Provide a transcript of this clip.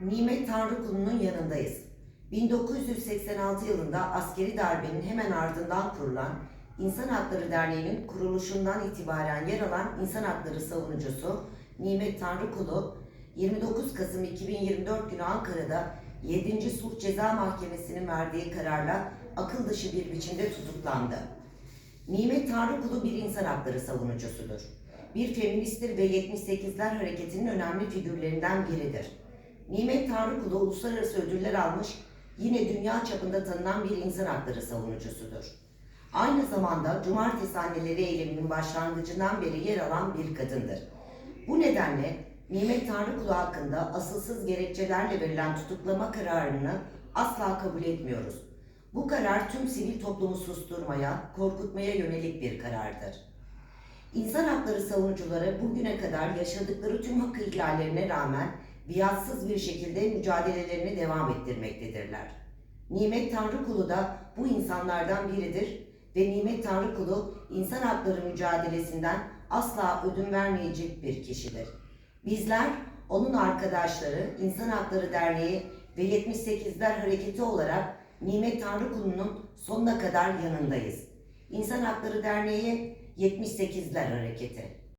Nimet Tanrıkulu'nun yanındayız. 1986 yılında askeri darbenin hemen ardından kurulan İnsan Hakları Derneği'nin kuruluşundan itibaren yer alan insan hakları savunucusu Nimet Tanrıkulu 29 Kasım 2024 günü Ankara'da 7. Sulh Ceza Mahkemesi'nin verdiği kararla akıl dışı bir biçimde tutuklandı. Nimet Tanrıkulu bir insan hakları savunucusudur. Bir feministtir ve 78'ler hareketinin önemli figürlerinden biridir. Nimet Tanrıkulu uluslararası ödüller almış, yine dünya çapında tanınan bir insan hakları savunucusudur. Aynı zamanda Cumartesi Anneleri eyleminin başlangıcından beri yer alan bir kadındır. Bu nedenle Nimet Tanrıkulu hakkında asılsız gerekçelerle verilen tutuklama kararını asla kabul etmiyoruz. Bu karar tüm sivil toplumu susturmaya, korkutmaya yönelik bir karardır. İnsan hakları savunucuları bugüne kadar yaşadıkları tüm hak ihlallerine rağmen biatsız bir şekilde mücadelelerini devam ettirmektedirler. Nimet Tanrıkulu da bu insanlardan biridir ve Nimet Tanrıkulu insan hakları mücadelesinden asla ödün vermeyecek bir kişidir. Bizler onun arkadaşları, İnsan Hakları Derneği ve 78'ler Hareketi olarak Nimet Tanrıkulu'nun sonuna kadar yanındayız. İnsan Hakları Derneği 78'ler Hareketi.